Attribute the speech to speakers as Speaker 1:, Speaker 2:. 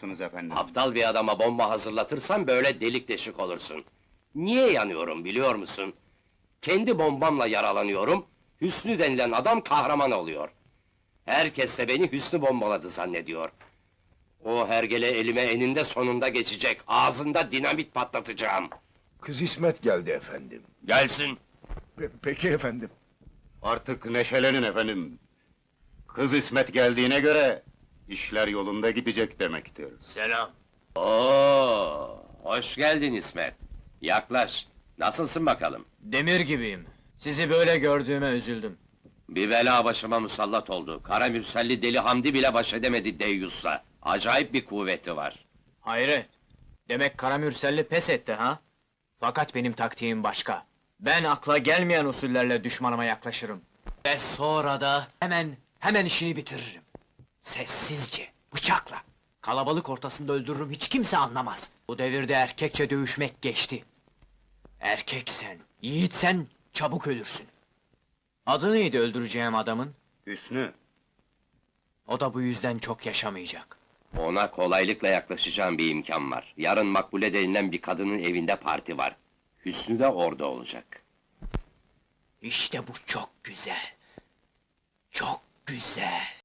Speaker 1: Haklısınız efendim.
Speaker 2: Aptal bir adama bomba hazırlatırsan böyle delik deşik olursun. Niye yanıyorum biliyor musun? Kendi bombamla yaralanıyorum, Hüsnü denilen adam kahraman oluyor. Herkes de beni Hüsnü bombaladı zannediyor. O hergele elime eninde sonunda geçecek, ağzında dinamit patlatacağım.
Speaker 3: Kız İsmet geldi efendim.
Speaker 2: Gelsin.
Speaker 3: Pe- peki efendim.
Speaker 1: Artık neşelenin efendim. Kız İsmet geldiğine göre işler yolunda gidecek demektir.
Speaker 2: Selam. Oo, hoş geldin İsmet. Yaklaş. Nasılsın bakalım?
Speaker 4: Demir gibiyim. Sizi böyle gördüğüme üzüldüm.
Speaker 2: Bir bela başıma musallat oldu. Kara Mürselli deli Hamdi bile baş edemedi Deyyus'la. Acayip bir kuvveti var.
Speaker 4: Hayret. Demek Karamürselli pes etti ha? Fakat benim taktiğim başka. Ben akla gelmeyen usullerle düşmanıma yaklaşırım. Ve sonra da hemen, hemen işini bitiririm. Sessizce, bıçakla. Kalabalık ortasında öldürürüm, hiç kimse anlamaz. Bu devirde erkekçe dövüşmek geçti. Erkeksen, yiğitsen çabuk ölürsün. Adı neydi öldüreceğim adamın?
Speaker 1: Hüsnü,
Speaker 4: O da bu yüzden çok yaşamayacak.
Speaker 2: Ona kolaylıkla yaklaşacağım bir imkan var. Yarın Makbule denilen bir kadının evinde parti var. Hüsnü de orada olacak.
Speaker 4: İşte bu çok güzel. Çok güzel.